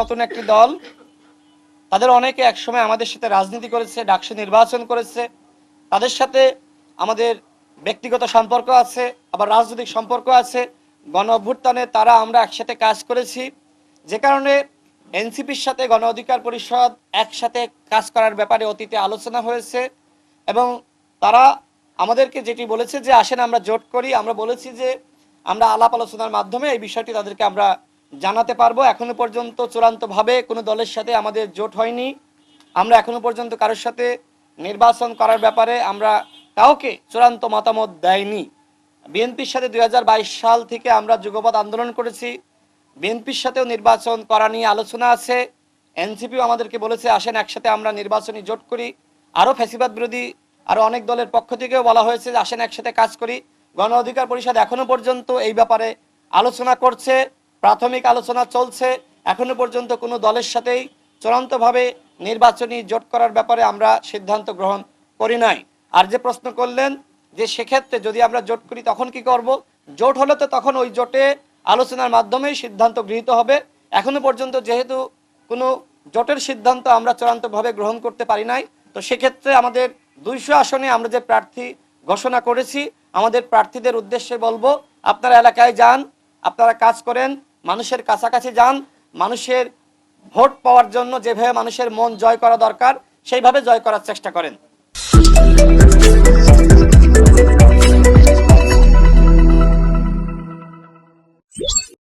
নতুন একটি দল। তাদের অনেকে একসময় আমাদের সাথে রাজনীতি করেছে, ডাকসু নির্বাচন করেছে। তাদের সাথে আমাদের ব্যক্তিগত সম্পর্ক আছে, আবার রাজনৈতিক সম্পর্ক আছে। গণ অভ্যুত্থানে তারা আমরা একসাথে কাজ করেছি। যে কারণে এনসিপির সাথে গণ অধিকার পরিষদ একসাথে কাজ করার ব্যাপারে অতীতে আলোচনা হয়েছে এবং তারা আমাদেরকে যেটি বলেছে যে, আসেন আমরা জোট করি। আমরা বলেছি যে, আমরা আলাপ আলোচনার মাধ্যমে এই বিষয়টি তাদেরকে আমরা জানাতে পারব। এখনও পর্যন্ত চূড়ান্তভাবে কোনো দলের সাথে আমাদের জোট হয়নি। আমরা এখনও পর্যন্ত কারোর সাথে নির্বাচন করার ব্যাপারে আমরা কাউকে চূড়ান্ত মতামত দেয়নি। বিএনপির সাথে দু হাজার বাইশ সাল থেকে আমরা যুগপৎ আন্দোলন করেছি। বিএনপির সাথেও নির্বাচন করা নিয়ে আলোচনা আছে। এনসিপিও আমাদেরকে বলেছে, আসেন একসাথে আমরা নির্বাচনী জোট করি। আরও ফ্যাসিবাদ বিরোধী আরও অনেক দলের পক্ষ থেকেও বলা হয়েছে যে, আসেন একসাথে কাজ করি। গণ অধিকার পরিষদ এখনও পর্যন্ত এই ব্যাপারে আলোচনা করছে। প্রাথমিক আলোচনা চলছে। এখনও পর্যন্ত কোনো দলের সাথেই চূড়ান্তভাবে নির্বাচনী জোট করার ব্যাপারে আমরা সিদ্ধান্ত গ্রহণ করি নাই। আর যে প্রশ্ন করলেন যে সেক্ষেত্রে যদি আমরা জোট করি তখন কি করব? জোট হলে তো তখন ওই জোটে আলোচনার মাধ্যমেই সিদ্ধান্ত গৃহীত হবে। এখনও পর্যন্ত যেহেতু কোনো জোটের সিদ্ধান্ত আমরা চূড়ান্তভাবে গ্রহণ করতে পারি নাই, তো সেক্ষেত্রে আমাদের দুইশো আসনে আমরা যে প্রার্থী ঘোষণা করেছি, আমাদের প্রার্থীদের উদ্দেশ্যে বলব, আপনারা এলাকায় যান, আপনারা কাজ করেন মানুষের কাছাকাছি যান, মানুষের ভোট পাওয়ার জন্য যেভাবে মানুষের মন জয় করা দরকার, সেইভাবে জয় করার চেষ্টা করেন।